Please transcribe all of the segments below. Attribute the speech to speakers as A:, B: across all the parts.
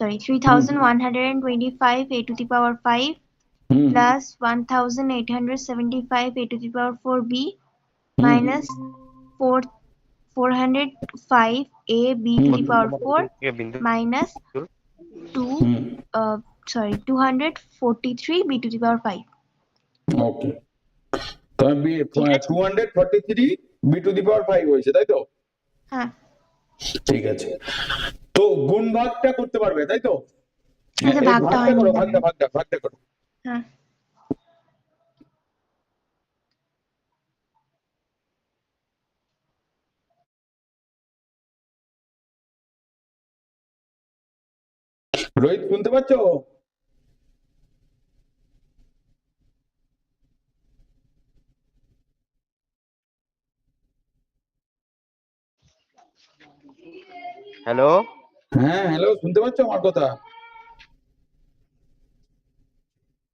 A: Sorry three thousand one hundred and twenty five a to the power five
B: hmm
A: plus 1875 a to the power 4b minus 4 405 a b to the power 4
C: বিন্দু
A: minus 2
B: hmm
A: uh sorry 243 b to the power 5
B: okay তবে two hundred forty three b to the power five হয়েছে তাই তো?
A: হ্যাঁ।
B: ঠিক আছে। তো গুণ ভাগটা করতে পারবে তাই তো?
A: ভাগটা
B: ভাগটা করো ভাগটা ভাগটা ভাগটা করো।
A: হ্যাঁ।
B: রোহিত শুনতে পাচ্ছো?
C: হ্যালো?
B: হ্যাঁ হ্যালো শুনতে পাচ্ছো আমার কথা?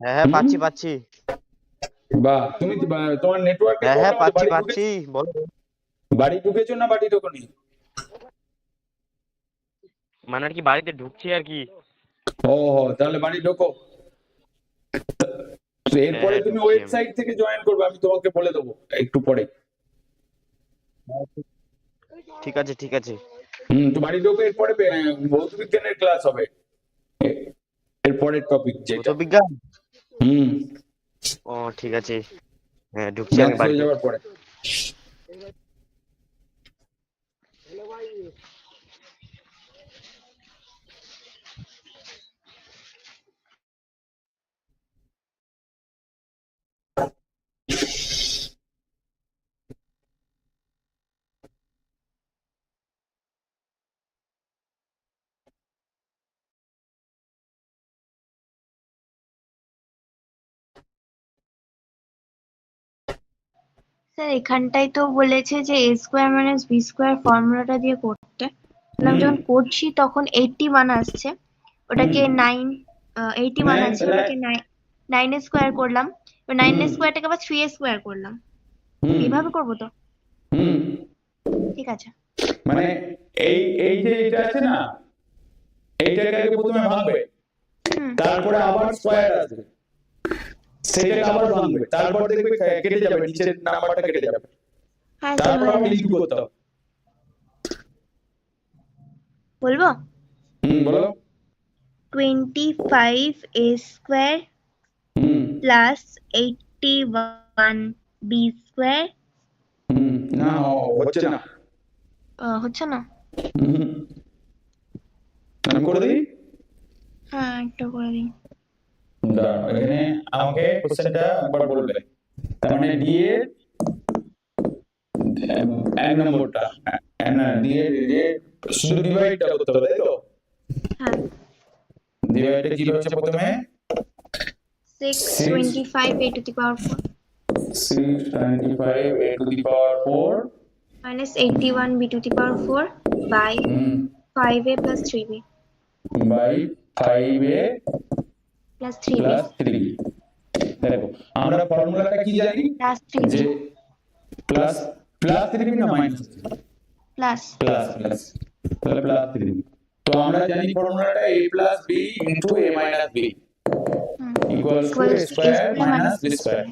C: হ্যাঁ হ্যাঁ পাচ্ছি পাচ্ছি।
B: বাহ তুমি তোমার নেটওয়ার্ক
C: হ্যাঁ হ্যাঁ পাচ্ছি পাচ্ছি বলো।
B: বাড়ি ঢুকেছো না বাড়ি ঢোকনি?
C: মানে আর কি বাড়িতে ঢুকছি আর কি।
B: ও হো, তাহলে বাড়ি ঢোকো। এরপরে
C: হ্যাঁ,
B: তুমি ওয়েবসাইট থেকে জয়েন করবে আমি তোমাকে বলে দেবো একটু পরে।
C: ঠিক আছে ঠিক আছে।
B: তো বাড়ি ঢোকো এরপরে ভৌত বিজ্ঞানের ক্লাস হবে। এরপরের টপিক যেটা।
C: বিজ্ঞান?
B: হুম।
C: ও ঠিক আছে। হ্যাঁ ঢুকছি আমি বাড়ি
B: যাওয়ার পরে।
A: স্যার এখানটায় তো বলেছে যে a square minus b square ফর্মুলাটা দিয়ে করতে। যখন করছি তখন এইটটি ওয়ান আসছে। ওটাকে নাইন এইটটি ওয়ান
B: Nine,
A: আছে ওটাকে নাইন এ স্কোয়ার করলাম। Nine
B: hmm.
A: স্কোয়ারটাকে আবার থ্রি স্কোয়ার করলাম। এইভাবে করব তো? ঠিক আছে।
B: মানে এই এই যে এটা আছে না এইটাকে আগে প্রথমে ভাঙবে। তারপরে আবার স্কোয়ার আসবে। সেটাকে আবার ভাঙবে তারপর দেখবে কেটে যাবে নিচের নাম্বারটা কেটে যাবে।
A: হ্যাঁ
B: তারপর
A: হয়ে
B: আমি লিখব করতে হবে?
A: বলব?
B: হুম বলো।
A: Twenty five
B: a
A: plus eighty one b square
B: hmm না হচ্ছে না।
A: হচ্ছে না?
B: আমি করে দিই?
A: হ্যাঁ একটু করে দিন
B: দাঁড়াও, এখানে আমাকে কোশ্চেনটা একবার বলবে। তার মানে ডি এর এক নম্বরটা। না ডি এর ডি শুধু ডিভাইডটা করতে হবে তাই তো?
A: হ্যাঁ।
B: ডিভাইডটা কি হচ্ছে প্রথমে?
A: Six
B: Six.
A: Twenty five a to the power four
B: 625 a to the power 4
A: minus 81 b to the power 4 by
B: hmm,
A: 5a plus 3b
B: by 5a
A: plus 3b
B: plus 3 দেখো আমরা ফর্মুলাটা কি জানি
A: plus
B: যে
A: 3b
B: প্লাস প্লাস 3b না minus
A: plus
B: plus plus তাহলে plus 3b তো আমরা জানি ফর্মুলাটা a plus b into a minus b
A: hmm,
B: equals to a
A: equals to a
B: square
A: square
B: minus
A: minus
B: b
A: b
B: square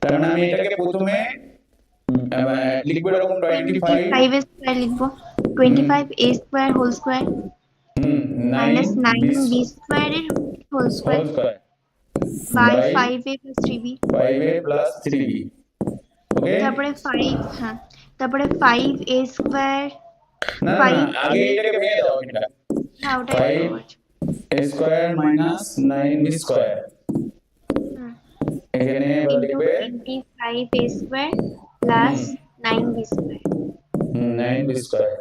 B: তার মানে আমি এটাকে প্রথমে উম, আহ, লিখব এরকম 25
A: 5a square লিখব 25 a square whole square
B: hmm
A: minus
B: 9
A: 9 b square এর whole square
B: whole square
A: by
B: by
A: 5a plus 3b
B: 5a plus 3b ওকে
A: তারপরে 5 হ্যাঁ তারপরে 5a square
B: না না,
A: five
B: না আগে এটাকে ভেঙে দাও এটা
A: হ্যাঁ ওটাই
B: Five.
A: করবো।
B: a square minus 9b square
A: হুম,
B: এখানে এবার
A: into
B: লিখবে
A: 25a square plus 9b square
B: 9b square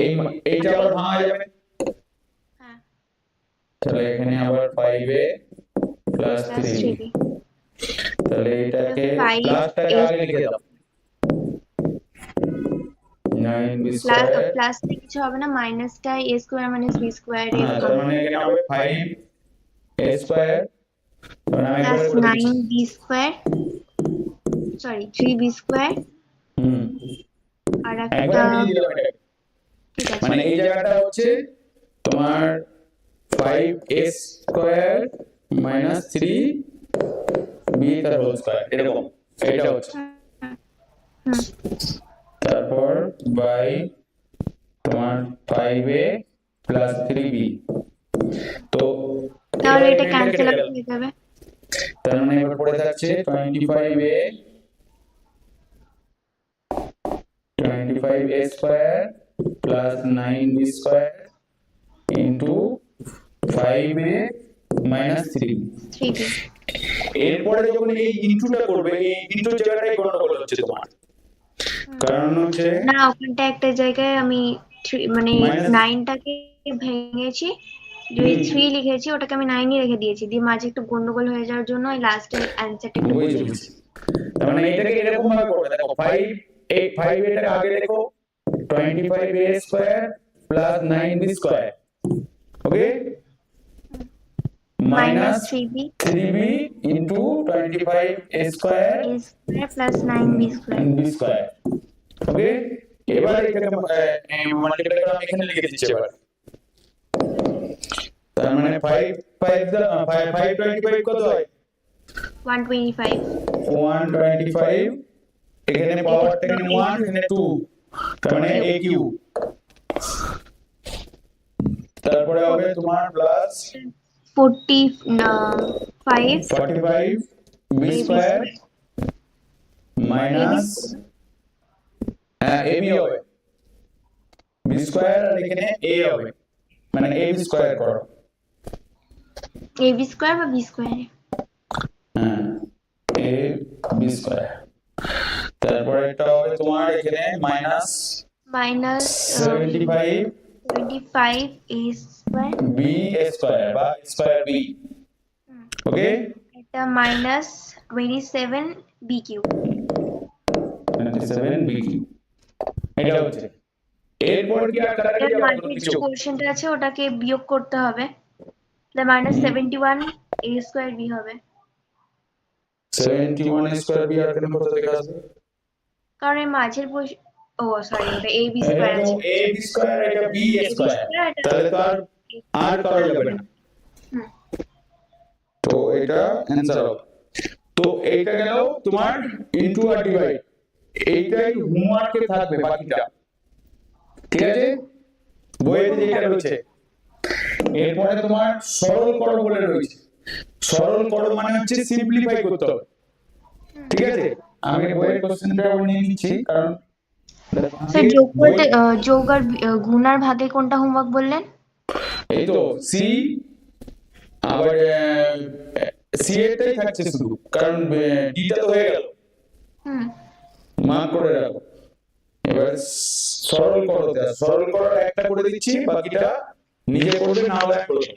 B: এই মা- এইটা আবার ভাঙা যাবে
A: হ্যাঁ
B: তাহলে এখানে আবার 5a plus
A: plus
B: 3b
A: 3b
B: তাহলে এটাকে প্লাসটাকে আগে লিখে দাও। 9b
A: প্লাস
B: square
A: প্লাস কিছু হবে না মাইনাসটা a square minus b square এর
B: হ্যাঁ তার মানে এখানে হবে 5 a তাহলে আমি
A: প্লাস
B: একবার করে
A: নাইন
B: দিচ্ছি।
A: B square sorry three b square
B: hmm.
A: আর একটা
B: মানে এই জায়গাটা হচ্ছে তোমার five s square minus three b তার হোল স্কোয়ার এরকম এটা হচ্ছে
A: হুম
B: তারপর বাই তোমার five a plus three b তো
A: তাহলে
B: এবার
A: এটা
B: এটা
A: ক্যান্সেল
B: কেটে গেল।
A: হয়ে যাবে
B: তার মানে এবার পড়ে থাকছে twenty five a twenty five a square plus nine b square into five a
A: minus three
B: এরপরে যখন এই ইন্টুটা করবে এই ইন্টু জায়গাটাই গন্ডগোল হচ্ছে তোমার। কারণ হচ্ছে
A: না ওখানটা একটা জায়গায় আমি মানে নাইনটাকে ভেঙেছি
B: হুম।
A: থ্রি লিখেছি ওটাকে আমি নাইনই রেখে দিয়েছি। দিয়ে মাঝে একটু গন্ডগোল হয়ে যাওয়ার জন্য ওই লাস্টে অ্যান্সারটা একটু
B: তার মানে এটাকে এরকম ভাবে করবে দেখো এই এটাকে আগে লেখো square plus square okay
A: minus
B: minus
A: three b
B: three b into twenty five a square
A: a square plus nine b square
B: b square okay এবার এটাকে মাল্টিপ্লাই করে আমি এখানে লিখে দিচ্ছি এবার তার মানে five five five five twenty five কত হয়
A: one twenty five
B: one twenty five এখানে পাওয়ারটা এখানে ওয়ান এখানে টু তার মানে এ কিউ তারপরে হবে তোমার plus
A: forty five
B: forty five b square minus হ্যাঁ এ বি হবে বি স্কোয়ার আর এখানে এ হবে মানে এ বি স্কোয়ার করো
A: এ বি স্কোয়ার বা বি স্কোয়ার
B: হ্যাঁ এ বি স্কোয়ার তারপরে এটা হবে তোমার এখানে minus minus
A: seventy five twenty five
B: a square b square b okay
A: এটা minus twenty seven
B: b cube twenty seven এটা হচ্ছে এরপর কি আর কাটাকাটি
A: যে
B: কিছু
A: কোশ্চেনটা আছে ওটাকে বিয়োগ করতে হবে তাহলে minus seventy one a square b হবে
B: সেভেন্টি ওয়ান স্কোয়ার বি আর কেন কোথা থেকে আসবে
A: কারণ মাঝের ও সরি ওটা এ বি
B: এটা
A: আছে।
B: এ বি স্কোয়ার এটা বি স্কোয়ার তাহলে তো আর আর করা যাবে না। তো এটা অ্যান্সার হবে। তো এইটা গেল তোমার ইনটু আর ডিভাইড এইটাই হোমওয়ার্কে থাকবে বাকিটা। ঠিক আছে? বইয়েতে যেটা রয়েছে। এরপরে তোমার সরল করো বলে রয়েছে। সরল করো মানে হচ্ছে সিম্পলিফাই করতে হবে। ঠিক আছে? আমি বইয়ের কোশ্চেনটা নিয়ে নিচ্ছি কারণ
A: স্যার যোগ করতে যোগ আর গুণ আর ভাগে কোনটা হোমওয়ার্ক বললেন?
B: এই তো সি আবার সি এটাই থাকছে শুধু কারণ ডিটা তো হয়ে গেল।
A: হুম।
B: মার্ক করে রাখো। এবার সরল করো। সরল করার একটা করে দিচ্ছি বাকিটা নিজে করবে না হলে করবে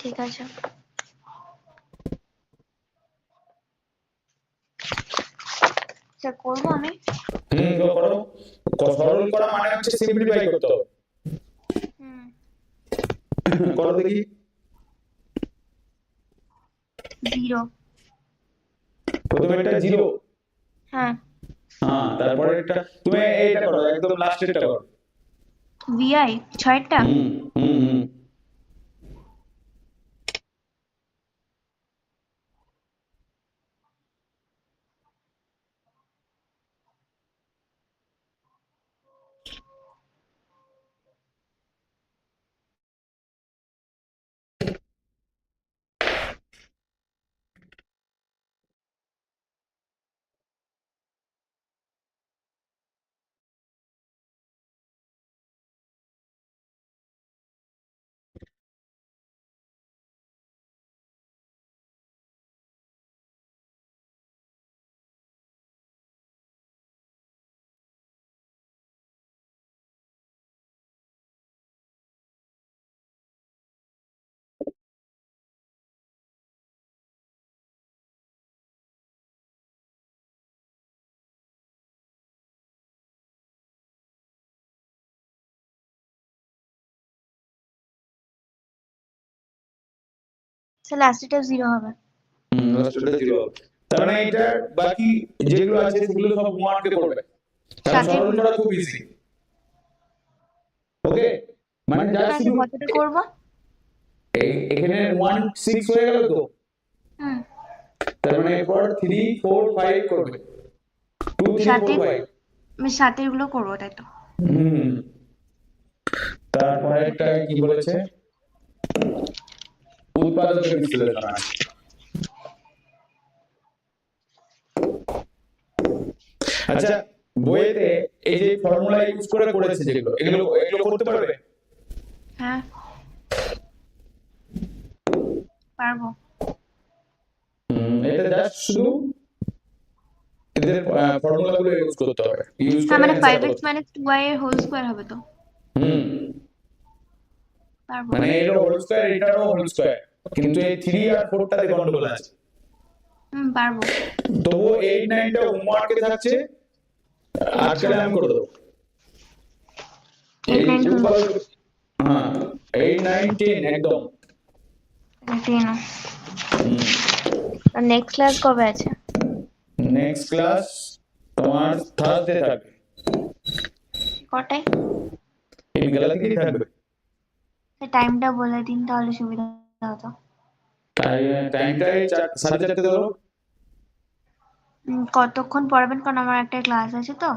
A: ঠিক আছে। স্যার করব আমি?
B: হুম করো। সরল করা মানে হচ্ছে সিম্পলিফাই করতে হবে। করো দেখি।
A: জিরো।
B: প্রথমে একটা জিরো।
A: হ্যাঁ।
B: হ্যাঁ তারপরে একটা তুমি এইটা করো একদম লাস্টেরটা করো।
A: ভিআই ছয়টা?
B: হুম হুম
A: স্যার লাস্টেটা জিরো হবে।
B: হুম জিরো হবে। তার মানে এটা বাকি যেগুলো আছে সেগুলো সব হোমওয়ার্কে করবে। তাহলে
A: সাথে
B: সরল করা খুব ইজি ওকে মানে যা শুধু
A: কতটা করব
B: এখানে ওয়ান সিক্স হয়ে গেল তো?
A: হুম।
B: তার মানে এরপর থ্রি ফোর ফাইভ করবে। টু থ্রি
A: সাথে
B: ফোর ফাইভ
A: আমি সাতেরগুলো করব তাই তো।
B: হুম। তারপরে একটা কি বলেছে? উৎপাদকের বিশ্লেষণ আছে। আচ্ছা বইয়েতে এই যে ফর্মুলা ইউজ করে করেছে যেগুলো এগুলো এগুলো করতে পারবে?
A: হ্যাঁ। পারব।
B: এটা জাস্ট শুধু এদের ফর্মুলা গুলো ইউজ করতে হবে। ইউজ
A: হ্যাঁ
B: করে
A: মানে
B: answer
A: ফাইভ
B: করতে
A: এক্স মাইনাস টু ওয়াই এর হোল স্কোয়ার হবে তো।
B: হুম। মানে এর হোল স্কয়ার এটারও হোল স্কয়ার কিন্তু এই থ্রি আর 4 টাতে গন্ডগোল আছে।
A: পারব।
B: তবুও 8 9 টা হোমওয়ার্কে থাকছে। আমি করে দেবো।
A: এইট নাইন
B: উৎপাদক- হ্যাঁ 8 9 10 একদম।
A: নেক্সট ক্লাস কবে আছে?
B: নেক্সট ক্লাস তোমার থার্সডে থাকবে।
A: কটায়?
B: এই থাকবে।
A: টাইমটা বলে দিন তাহলে সুবিধা হতো
B: টাই- টাইমটা এই চার- সাড়ে চারটে ধরো
A: কতক্ষণ পড়াবেন কারণ আমার একটা ক্লাস আছে তো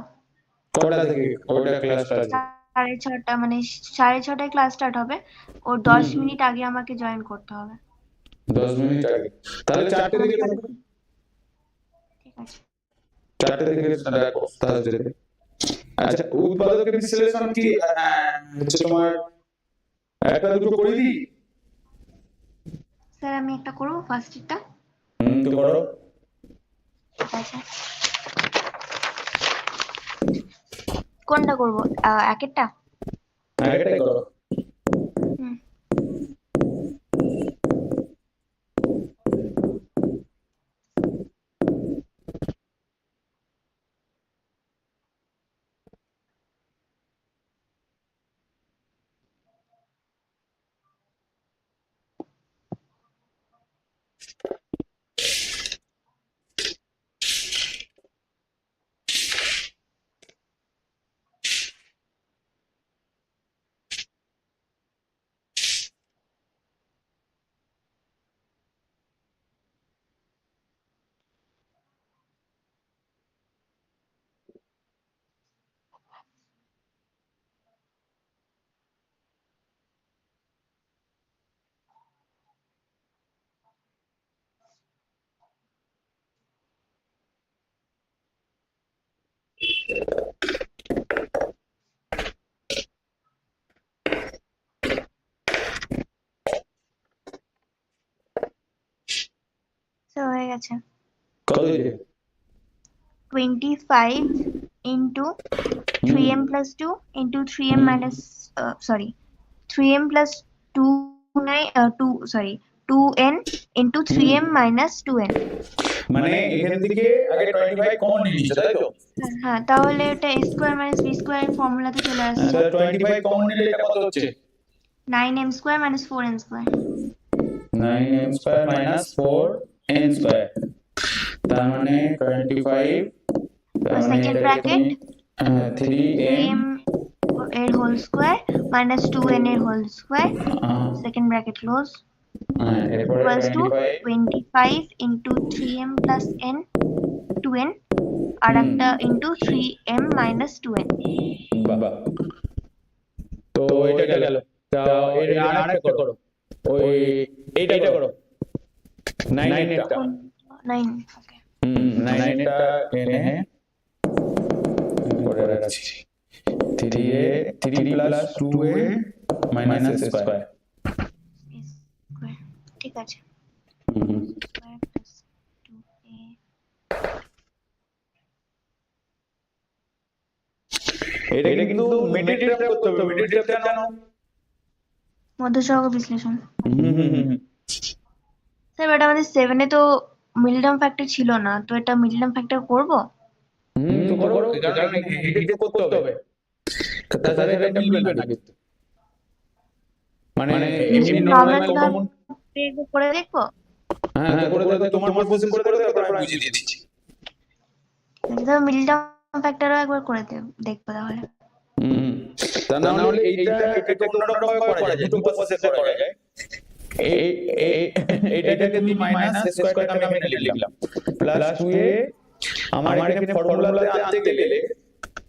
B: কটা থেকে কটা ক্লাসটা আছে
A: সাড়ে ছটা মানে সাড়ে ছটায় ক্লাস স্টার্ট হবে ও দশ মিনিট আগে আমাকে জয়েন করতে হবে
B: দশ মিনিট আগে তাহলে চারটে থেকে
A: ঠিক আছে
B: চারটে থেকে রাখো আচ্ছা উৎপাদকের বিশ্লেষণ কি হচ্ছে তোমার একটা দুটো করে দিই
A: স্যার আমি একটা করব ফার্স্টেরটা
B: হুম তো করো।
A: ঠিক কোনটা করব? আহ, একেরটা?
B: একেরটাই করো।
A: হয়ে গেছে
B: কত
A: হয়েছে 25 into 3m plus 2 into 3m minus uh, sorry 3m plus 2 9 uh, 2 sorry 2n into 3m minus 2n
B: মানে এখান থেকে আগে 25 কমন নিয়ে নিচ্ছে তাই তো?
A: হ্যাঁ তাহলে এটা a square minus b square ফর্মুলাতে চলে আসছে।
B: 25 কমন নিলে এটা কত হচ্ছে?
A: Nine m square minus four n square
B: 9m square minus 4n square তার মানে 25 তার মানে. তুমি, আহ, 3m
A: এর whole square minus two n এর whole
B: square
A: second bracket close
B: হ্যাঁ,
A: equals to
B: 25
A: 25 into 3m plus n 2n আর
B: hmm.
A: একটা into 3m minus 2n
B: বাবা তো এটা গেল তা এর আরেকটা করো ওই এইটা করো 9 এটা
A: 9 okay
B: হুম 9 এটা এনে করে রাখছি 3a 3 plus 2a minus square
A: is square. ঠিক আছে।
B: হুম
A: square plus 2a
B: এটা কিন্তু মিডিল করতে হবে। মিডিল টার্ম
A: মধ্যসহগ বিশ্লেষণ।
B: হুম হুম হুম
A: স্যার এটা আমাদের 7 এ তো ফ্যাক্টর ছিল না। তো এটা মিডল ফ্যাক্টর করব?
B: হুম তো করো। কারণ এডিট করতে হবে। তাছাড়া এটা মিলবে না কিন্তু। মানে এমনি
A: নরমাল
B: নরমাল কমন
A: করে দেখব?
B: হ্যাঁ হ্যাঁ করে দাও তোমার প্রসেস করে দাও তারপর আমি বুঝিয়ে দিচ্ছি।
A: তো মিডল ফ্যাক্টরও একবার করে দেখব তাহলে।
B: হুম তা না হলে এইটা এটাকে অন্যরকম ভাবে করা যায় দুটো প্রসেসে করা যায়। এই- তুমি মাইনাস স্কয়ারটা আমি এখানে লিখলাম প্লাস 2a আমার এখানে ফর্মুলাতে আনতে গেলে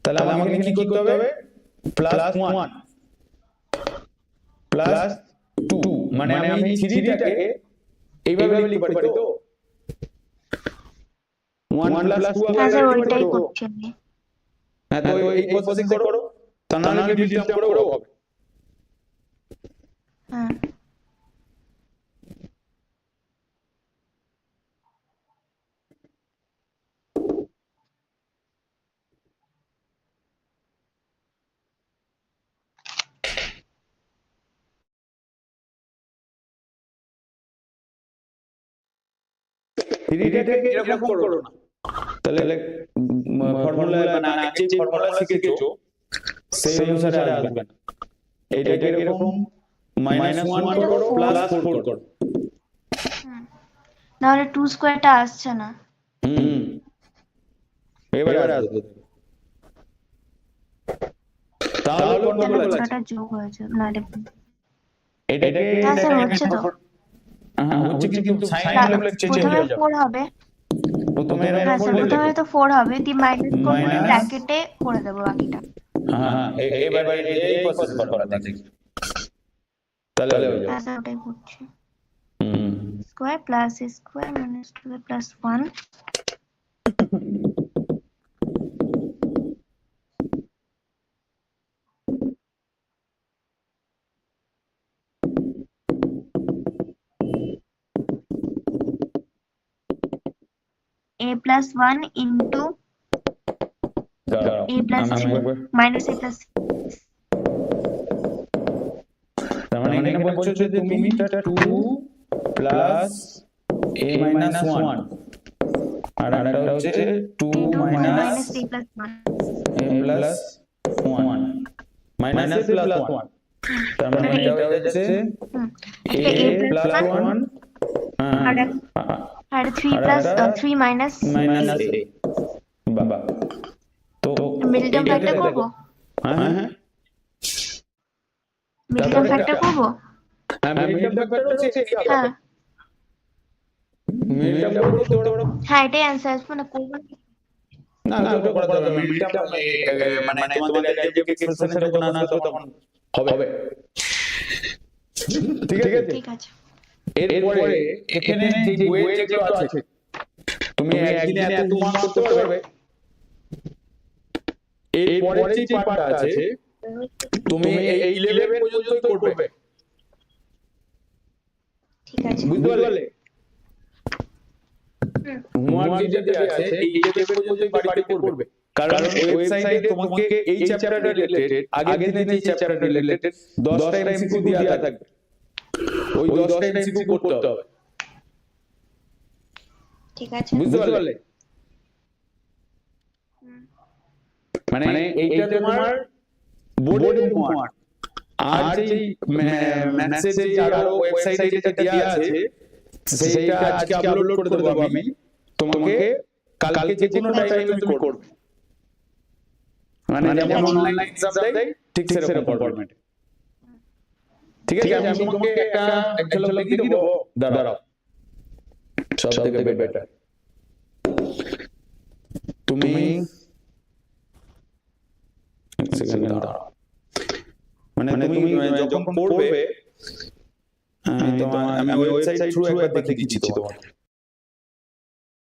B: তাহলে আমাকে কি করতে হবে? প্লাস 1 প্লাস 2 মানে আমি থ্রিটাকে এইভাবে লিখতে পারি তো? ওয়ান প্লাস টু
A: হ্যাঁ স্যার ওইটাই করছি
B: হ্যাঁ তো এই প্রসেসিং করো। তা না হলে করেও হবে। থ্রিটাকে এরকম করো না। তাহলে ফর্মুলা মানে আগে যে ফর্মুলা শিখেছো সেই অনুসারে আসবে না। এইটাকে এরকম মাইনাস ওয়ান করো প্লাস ফোর করো।
A: নাহলে টু স্কোয়ারটা আসছে না।
B: হুম। এবারে আসবে। তাহলে
A: পুরোটা যোগ হয়েছে? নাহলে
B: এটাকে
A: হ্যাঁ স্যার হচ্ছে তো।
B: হ্যাঁ হচ্ছে কিন্তু সাইন লেভেল চেঞ্জ হয়ে যাবে।
A: ফোর হবে।
B: প্রথমে
A: হ্যাঁ
B: এরকম
A: স্যার প্রথমে তো ফোর হবে দি মাইনাস করে
B: Minus-
A: ব্র্যাকেটে করে দেবো বাকিটা।
B: হ্যাঁ এ- এই প্রসেস করা দেখি তাহলে হয়ে যাবে।
A: হ্যাঁ ওটাই করছি।
B: হুম।
A: Square plus square minus two plus one a plus 1 into
B: দাঁড়াও,
A: a plus
B: আমি
A: 3
B: একবার-
A: minus a plus
B: তার মানে এখানে বলছো যে তুমি এটা 2 প্লাস a মাইনাস 1 আর একটা হচ্ছে 2
A: 2
B: minus
A: minus a plus 1
B: a plus 1 minus a plus 1 তার মানে এটা হচ্ছে
A: হুম
B: a
A: এটা a plus
B: প্লাস
A: 1
B: 1
A: আর এক- আর 3
B: আর
A: plus 3 minus?
B: মাইনাস a বাবা। তো
A: মিডল ফ্যাক্টর। করব?
B: হ্যাঁ হ্যাঁ
A: মিডল টার্ম ফ্যাক্টর করব?
B: হ্যাঁ মিডল ফ্যাক্টর হচ্ছে
A: হ্যাঁ।
B: মিডল ফ্যাক্টর করতে
A: হ্যাঁ এটাই আসবে না করব
B: না। না ওটা করা যাবে মিডল টার্ম মানে তোমাদের অ্যালজেব্রিক এক্সপ্রেশনে যখন আনা তখন হবে। ঠিক আছে?
A: ঠিক আছে।
B: এরপরে এখানে যে ওয়েট যেগুলো আছে তুমি একদিনে এত মান করতে পারবে এরপরে যে পার্টটা আছে তুমি এই 11 পর্যন্তই করবে।
A: ঠিক আছে।
B: বুঝতে পারলে?
A: হুম।
B: হোমওয়ার্ক যেটা আছে এই লেভেল পর্যন্তই বাড়িতে করবে। কারণ ওয়েবসাইটে তোমাকে এই চ্যাপ্টার রিলেটেড আগের দিনে যে চ্যাপ্টার রিলেটেড 10টা এমসিকিউ দেওয়া থাকবে। ওই 10টা এমসিকিউ করতে হবে।
A: ঠিক আছে।
B: বুঝতে পারলে? মানে এইটা তোমার বোর্ডের আর ম্যাথসের যে আরও ওয়েবসাইটে যেটা দেওয়া আছে সেইটা আজকে আপলোড করে দেবো আমি। তোমাকে কালকে যে কোনো টাইমে তুমি করবে। মানে যেমন অনলাইন এক্সাম দেয় ঠিক সেরকম ফরম্যাটে ঠিক আছে আমি তোমাকে একটা এক ঝলক দেখিয়ে দেবো। দাঁড়াও। সব থেকে বেটার তুমি এক সেকেন্ড মানে তুমি যখন পড়বে আমি তোমার আমি ওয়েবসাইট থ্রু একবার দেখিয়ে দিচ্ছি তোমাকে।